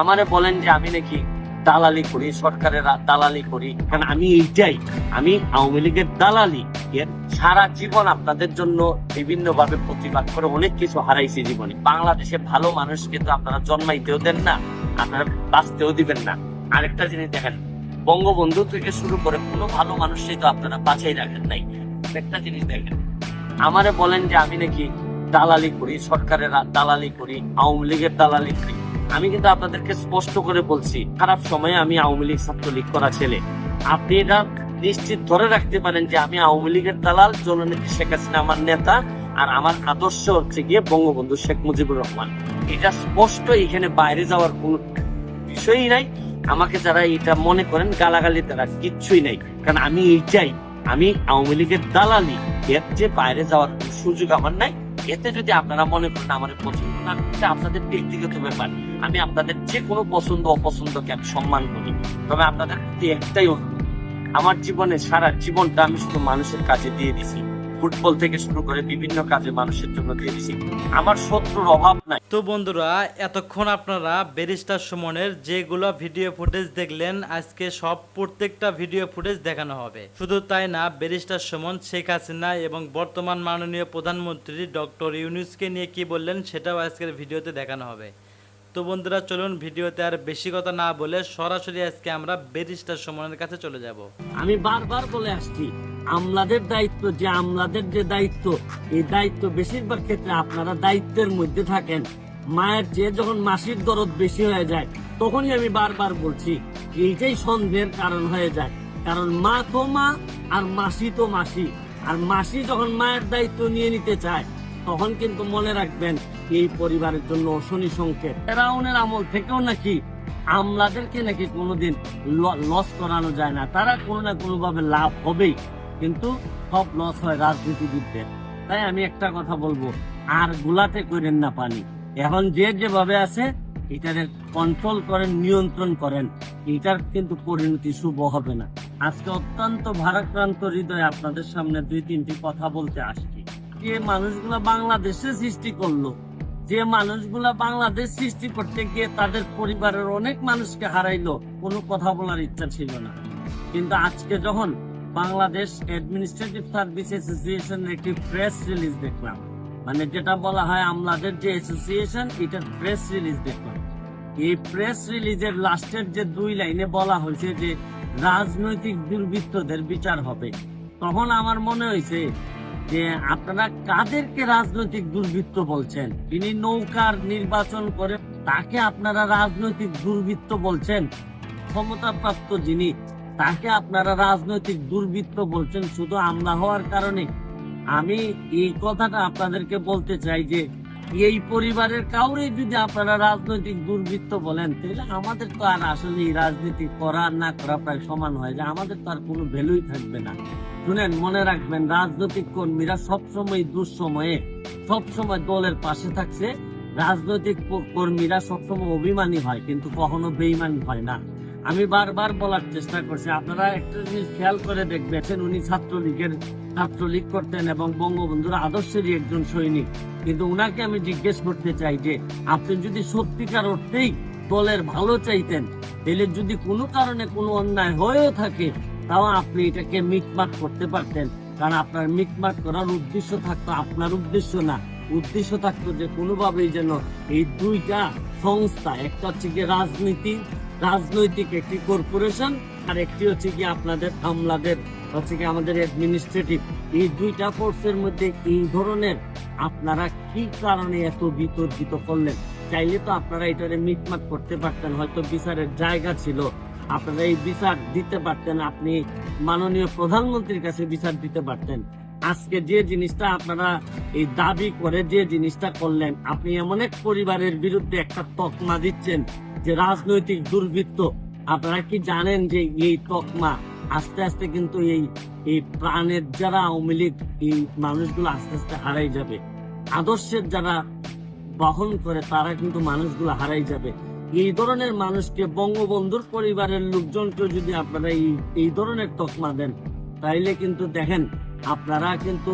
আমারে বলেন যে আমি নাকি দালালি করি, সরকারের দালালি করি। কারণ আমি এইটাই, আমি আওয়ামী লীগের দালালি। সারা জীবন আপনাদের জন্য বিভিন্ন ভাবে প্রতিবাদ করে অনেক কিছু হারাইছি জীবনে। বাংলাদেশে ভালো মানুষ কিন্তু আপনারা জন্মাইতেও দেন না, আপনারা বাঁচতেও দিবেন না। আরেকটা জিনিস দেখেন, বঙ্গবন্ধু থেকে শুরু করে কোনো ভালো মানুষই তো আপনারা বাঁচাই রাখেন নাই। একটা জিনিস দেখেন, আমারে বলেন যে আমি নাকি দালালি করি, সরকারের দালালি করি, আওয়ামী লীগের দালালি করি। আমি কিন্তু আপনাদেরকে স্পষ্ট করে বলছি, খারাপ সময়ে আমি আওয়ামী লীগ ছাত্রলীগ করা ছেলে। আপনি নিশ্চিত ধরে রাখতে পারেন যে আমি আওয়ামী লীগের দালাল, জননেত্রী শেখ হাসিনা আমার নেতা, আর আমার আদর্শ হচ্ছে গিয়ে বঙ্গবন্ধু শেখ মুজিবুর রহমান। এটা স্পষ্ট এখানে বাইরে যাওয়ার কোনো বিষয়ই নাই। আমাকে যারা এটা মনে করেন, গালাগালি তারা কিচ্ছুই নাই। কারণ আমি এইটাই, আমি আওয়ামী লীগের দালালি, এর যে বাইরে যাওয়ার সুযোগ আমার নাই। এতে যদি আপনারা মনে করেন আমার পছন্দ না এটা আপনাদের ব্যক্তিগত ব্যাপার। আমি আপনাদের যে কোনো পছন্দ, অপছন্দকে আমি সম্মান করি। তবে আপনাদের প্রতি একটাই অনুরোধ, আমার জীবনে সারা জীবনটা আমি শুধু মানুষের কাজে দিয়ে দিছি। ফুটবল থেকে শুরু করে বিভিন্ন কাজে মানুষের জন্য দিয়ে দিছি। আমার শত্রুর অভাব নাই। তো বন্ধুরা এতক্ষণ আপনারা ব্যারিস্টার সুমনের যেগুলো ভিডিও ফুটেজ দেখলেন আজকে সব প্রত্যেকটা ভিডিও ফুটেজ দেখানো হবে। শুধু তাই না ব্যারিস্টার সুমন শেখ হাসিনা এবং বর্তমান মাননীয় প্রধানমন্ত্রী ডক্টর ইউনুসকে নিয়ে কি বললেন সেটাও আজকের ভিডিওতে দেখানো হবে। তো বন্ধুরা চলুন ভিডিওতে আর বেশি কথা না বলে সরাসরি আজকে আমরা ব্যারিস্টার সুমনের কাছে চলে যাব। আমি বারবার বলে আসছি আমলাদের দায়িত্ব, যে আমলাদের যে দায়িত্ব, এই দায়িত্ব বেশিরভাগ ক্ষেত্রে আপনারা দায়িত্বের মধ্যে থাকেন। মায়ের চেয়ে যখন মাসির দরদ বেশি হয়ে যায়, তখনই আমি বারবার বলছি, এইটাই সন্দেহের কারণ হয়ে যায়। কারণ মা তো মা, আর মাসি তো মাসি। আর মাসি যখন মায়ের দায়িত্ব নিয়ে নিতে চায়, তখন কিন্তু মনে রাখবেন, এই পরিবারের জন্য অশনি সংকেত। ফেরাউনের আমল থেকেও নাকি আমলাদেরকে নাকি কোনোদিন লস করানো যায় না। তারা কোনো না কোনোভাবে লাভ হবেই। কিন্তু সব লস হয় রাজনীতিবিদদের। তাই আমি একটা কথা বলব, আর গুলাতে করেন না পানি। এখন যে যেভাবে আছে এটারে কন্ট্রোল করেন, নিয়ন্ত্রণ করেন এটার কিন্তু পরিণতি শুভ হবে না। আজকে অত্যন্ত ভারাক্রান্ত হৃদয়ে আপনাদের সামনে দুই, তিনটি কথা বলতে আসছি। যে মানুষগুলো বাংলাদেশে সৃষ্টি করল, যে মানুষগুলা বাংলাদেশ সৃষ্টি করতে গিয়ে তাদের পরিবারের অনেক মানুষকে হারাইলো, কোনো কথা বলার ইচ্ছা ছিল না। কিন্তু আজকে যখন বাংলাদেশ অ্যাডমিনিস্ট্রেটিভ সার্ভিস অ্যাসোসিয়েশনের একটি প্রেস রিলিজ দেখলাম। মানে যেটা বলা হয় আমলাদের যে অ্যাসোসিয়েশন এটার প্রেস রিলিজ দেখলাম। এই প্রেস রিলিজের লাস্টের যে দুই লাইনে বলা হয়েছে যে, রাজনৈতিক দুর্বৃত্তদের বিচার হবে। তখন আমার মনে হয়েছে যে, আপনারা কাদেরকে রাজনৈতিক দুর্বৃত্ত বলছেন? তিনি নৌকার নির্বাচন করে তাকে আপনারা রাজনৈতিক দুর্বৃত্ত বলছেন? ক্ষমতাপ্রাপ্ত যিনি তাকে আপনারা রাজনৈতিক দুর্বৃত্ত বলছেন, শুধু আমলা হওয়ার কারণে। আমি এই কথাটা আপনাদেরকে বলতে চাই যে, এই পরিবারের কাউরে যদি আপনারা রাজনৈতিক দুর্বৃত্ত বলেন, তাহলে আমাদের তো আর আসলে রাজনীতি করা না করা প্রায় সমান হয় যে আমাদের তো আর কোনো ভ্যালুই থাকবে না। শুনেন, মনে রাখবেন, রাজনৈতিক কর্মীরা সবসময় দুঃসময়ে, সবসময় দলের পাশে থাকছে। রাজনৈতিক কর্মীরা সবসময় অভিমানী হয়, কিন্তু কখনো বেইমানি হয় না। আমি বারবার বলার চেষ্টা করছি, আপনারা একটা জিনিস খেয়াল করে দেখবেন উনি ছাত্রলীগের ছাত্রলীগ করতেন এবং বঙ্গবন্ধুর আদর্শেরই একজন সৈনিক। কিন্তু উনাকে আমি জিজ্ঞেস করতে চাই যে, আপনি যদি সত্যিকার অর্থেই দলের ভালো চাইতেন, তাহলে যদি কোনো কারণে কোনো অন্যায় হয়েও থাকে, তাও আপনি এটাকে মিটমাট করতে পারতেন। কারণ আপনার মিটমাট করার উদ্দেশ্য থাকতো, আপনার উদ্দেশ্য না। উদ্দেশ্য থাকতো যে কোনোভাবেই যেন এই দুইটা সংস্থা, একটা হচ্ছে গিয়ে রাজনীতি রাজনৈতিক একটি কর্পোরেশন আর একটি হচ্ছে কি আপনাদের আমলাদের, হচ্ছে কি আমাদের অ্যাডমিনিস্ট্রেটিভ এই দুইটা ফোর্সের মধ্যে এই ধরনের আপনারা কি কারণে এত বিতর্কিত করলেন? চাইলে তো আপনারা এটারে মিটমাট করতে পারতেন, হয়তো বিচারের জায়গা ছিল। আপনারা এই বিচার দিতে পারতেন, আপনি মাননীয় প্রধানমন্ত্রীর কাছে বিচার দিতে পারতেন। আজকে যে জিনিসটা আপনারা এই দাবি করে যে জিনিসটা করলেন, আপনি এমন এক পরিবারের বিরুদ্ধে একটা তকমা দিচ্ছেন যে রাজনৈতিক দুর্বৃত্ত, আপনারা কি জানেন যে এই তকমা আস্তে আস্তে কিন্তু এই এই প্রাণের যারা আওয়ামী লীগ, এই মানুষগুলো আস্তে আস্তে হারাই যাবে। আদর্শের যারা বহন করে, তারা কিন্তু মানুষগুলো হারাই যাবে। এই ধরনের মানুষকে বঙ্গবন্ধুর পরিবারের লোকজনকে যদি আপনারা এই এই ধরনের তকমা দেন, তাইলে কিন্তু দেখেন, আপনারা কিন্তু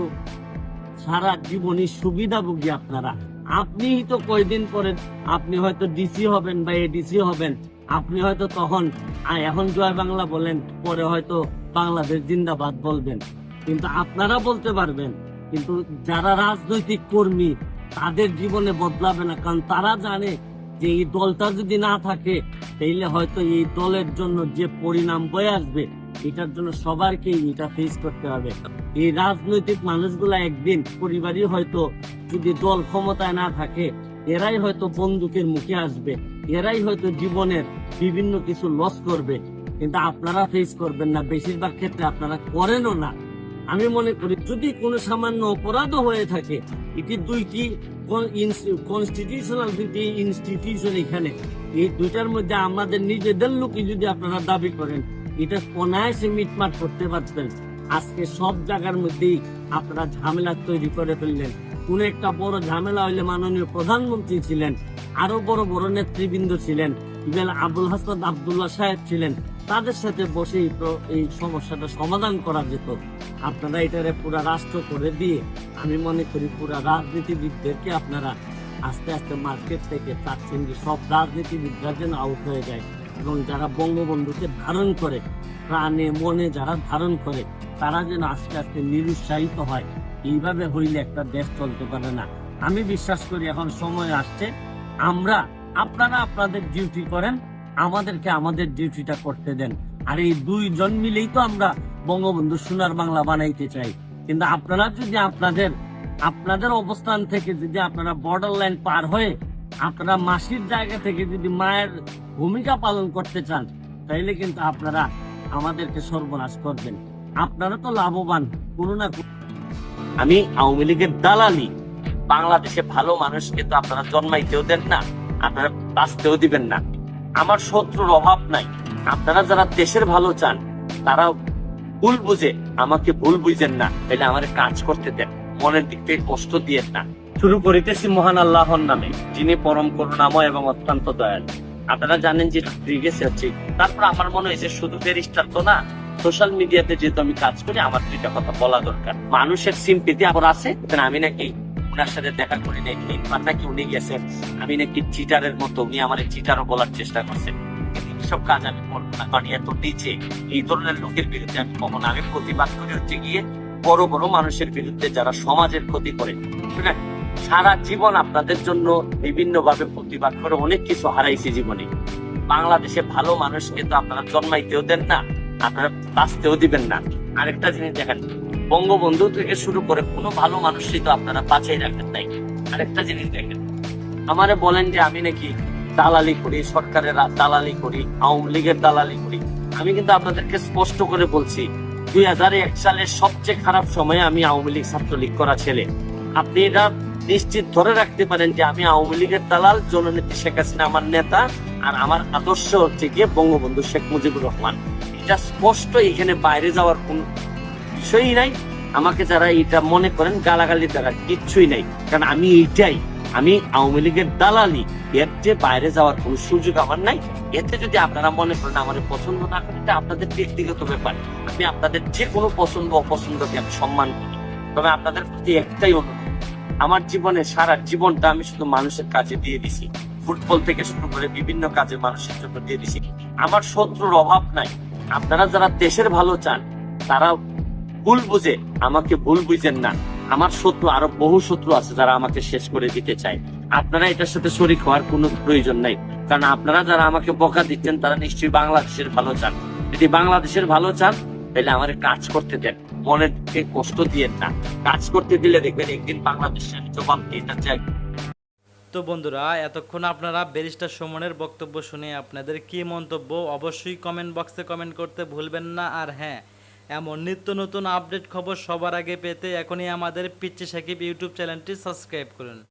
সারা জীবনই সুবিধাভোগী আপনারা। আপনিই তো কয়দিন পরে আপনি হয়তো ডিসি হবেন বা এডিসি হবেন। আপনি হয়তো তখন আ, এখন জয় বাংলা বলেন পরে হয়তো বাংলাদেশ জিন্দাবাদ বলবেন। কিন্তু আপনারা বলতে পারবেন কিন্তু যারা রাজনৈতিক কর্মী তাদের জীবনে বদলাবে না। কারণ তারা জানে যে এই দলটা যদি না থাকে তাইলে হয়তো এই দলের জন্য যে পরিণাম বয়ে আসবে এটার জন্য সবারকেই এটা ফেস করতে হবে। এই রাজনৈতিক মানুষগুলা একদিন পরিবারই হয়তো যদি দল ক্ষমতায় না থাকে, এরাই হয়তো বন্দুকের মুখে আসবে, এরাই হয়তো জীবনের বিভিন্ন কিছু লস করবে। কিন্তু আপনারা ফেস করবেন না, বেশিরভাগ ক্ষেত্রে আপনারা করেনও না। আমি মনে করি যদি কোনো সামান্য অপরাধও হয়ে থাকে, এটি দুইটি কনস্টিটিউশনাল দুইটি ইনস্টিটিউশন এখানে। এই দুইটার মধ্যে আমাদের নিজেদের লোকই যদি আপনারা দাবি করেন, এটা অনায়াসে মিটমাট করতে পারতেন। আজকে সব জায়গার মধ্যেই আপনারা ঝামেলা তৈরি করে ফেললেন। কোন একটা বড় ঝামেলা হইলে মাননীয় প্রধানমন্ত্রী ছিলেন, আরও বড় বড় নেতৃবৃন্দ ছিলেন ইভেন আবুল হাসান আবদুল্লাহ সাহেব ছিলেন, তাদের সাথে বসে এই সমস্যাটা সমাধান করা যেত। আপনারা এটারে পুরা রাষ্ট্র করে দিয়ে, আমি মনে করি পুরা রাজনীতিবিদদেরকে আপনারা আস্তে আস্তে মার্কেট থেকে চাচ্ছেন যে সব রাজনীতিবিদরা যেন আউট হয়ে যায় এবং যারা বঙ্গবন্ধুকে ধারণ করে, প্রাণে মনে যারা ধারণ করে, তারা যেন আস্তে আস্তে নিরুৎসাহিত হয়। এইভাবে হইলে একটা দেশ চলতে পারে না। আমি বিশ্বাস করি এখন সময় আসছে। আমরা, আপনারা আপনাদের ডিউটি করেন, আমাদেরকে আমাদের ডিউটিটা করতে দেন। আর এই দুইজন মিলেই তো আমরা বঙ্গবন্ধু সোনার বাংলা বানাইতে চাই। কিন্তু আপনারা যদি আপনাদের আপনাদের অবস্থান থেকে যদি আপনারা বর্ডার লাইন পার হয়ে আপনারা মাসির জায়গা থেকে যদি মায়ের ভূমিকা পালন করতে চান, তাইলে কিন্তু আপনারা আমাদেরকে সর্বনাশ করবেন। আপনারা তো লাভবান, কোনো না আমি আওয়ামী লীগের দালালি। বাংলাদেশে ভালো মানুষকে তো আপনারা জন্মাইতেও দেন না, আপনারা বাঁচতেও দিবেন না। আমার শত্রুর অভাব নাই। আপনারা যারা দেশের ভালো চান তারা ভুল বুঝে, আমাকে ভুল বুঝেন না। তাহলে আমার কাজ করতে দেন, মনের দিক থেকে কষ্ট দিয়েন না। শুরু করিতেছি মহান আল্লাহর নামে, যিনি পরম করুণাময় এবং অত্যন্ত দয়াল। আপনারা জানেন যে গেছে হচ্ছে তারপর আমার মনে হয়েছে শুধু ব্যারিস্টার তো না সোশ্যাল মিডিয়াতে যেহেতু আমি কাজ করি, আমার দুইটা কথা বলা দরকার। মানুষের সিম্পিতি আবার আছে আমি নাকি সাথে দেখা করি নাই তিনবার নাকি উনি গেছেন আমি নাকি চিটারের মতো, উনি আমার চিটারও বলার চেষ্টা করছেন সব কাজ আমি করব না, কারণ এত নিচে, এই ধরনের লোকের বিরুদ্ধে আমি কখনো প্রতিবাদ করে হচ্ছে গিয়ে বড় বড় মানুষের বিরুদ্ধে যারা সমাজের ক্ষতি করে। সারা জীবন আপনাদের জন্য বিভিন্ন ভাবে প্রতিবাদ করে অনেক কিছু হারাইছি জীবনে। বাংলাদেশে ভালো মানুষকে তো আপনারা জন্মাইতেও দেন না আপনারা বাঁচতেও দিবেন না। আরেকটা জিনিস দেখেন, বঙ্গবন্ধু থেকে শুরু করে কোনো ভালো মানুষই তো আপনারা বাঁচাই রাখেন নাই। আরেকটা জিনিস দেখেন, আমারে বলেন যে আমি নাকি দালালি করি, সরকারের দালালি করি, আওয়ামী লীগের দালালি করি। আমি কিন্তু আপনাদেরকে স্পষ্ট করে বলছি, দুই হাজার এক সালের সবচেয়ে খারাপ সময়ে আমি আওয়ামী লীগ ছাত্রলীগ করা ছেলে। আপনি এটা নিশ্চিত ধরে রাখতে পারেন যে আমি আওয়ামী লীগের দালাল, জননেত্রী শেখ হাসিনা আমার নেতা, আর আমার আদর্শ হচ্ছে গিয়ে বঙ্গবন্ধু শেখ মুজিবুর রহমান। এটা স্পষ্ট এখানে বাইরে যাওয়ার কোন বিষয়ই নাই। আমাকে যারা এটা মনে করেন, গালাগালি দ্বারা কিচ্ছুই নাই। কারণ আমি এইটাই, আমি আওয়ামী লীগের দালালি। এর যে বাইরে যাওয়ার কোন সুযোগ আমার নাই। এতে যদি আপনারা মনে করেন আমার পছন্দ না করেন, এটা আপনাদের ব্যক্তিগত ব্যাপার। আমি আপনাদের যে কোনো পছন্দ, অপছন্দকে আমি সম্মান করি। তবে আপনাদের প্রতি একটাই অনুরোধ, আমার জীবনে সারা জীবনটা আমি শুধু মানুষের কাজে দিয়ে দিছি। ফুটবল থেকে শুরু করে বিভিন্ন কাজে মানুষের জন্য দিয়ে দিছি। আমার শত্রুর অভাব নাই। আপনারা যারা দেশের ভালো চান, তারা ভুল বুঝে, আমাকে ভুল বুঝেন না। আমার শত্রু, আরও বহু শত্রু আছে যারা আমাকে শেষ করে দিতে চায়। আপনারা এটার সাথে শরিক হওয়ার কোনো প্রয়োজন নাই। কারণ আপনারা যারা আমাকে বকা দিচ্ছেন, তারা নিশ্চয়ই বাংলাদেশের ভালো চান। যদি বাংলাদেশের ভালো চান, তাহলে আমার কাজ করতে দেন। দিকে কষ্ট দিয়েন না। কাজ করতে দিলে দেখবেন একদিন বাংলাদেশের জবাব দিয়ে তো বন্ধুরা, এতক্ষণ আপনারা ব্যারিস্টার সুমনের বক্তব্য শুনে আপনাদের কি মন্তব্য অবশ্যই কমেন্ট বক্সে কমেন্ট করতে ভুলবেন না। আর হ্যাঁ এমন নিত্য নতুন আপডেট খবর সবার আগে পেতে এখনই আমাদের পিচ্চি সাকিব ইউটিউব চ্যানেলটি সাবস্ক্রাইব করুন।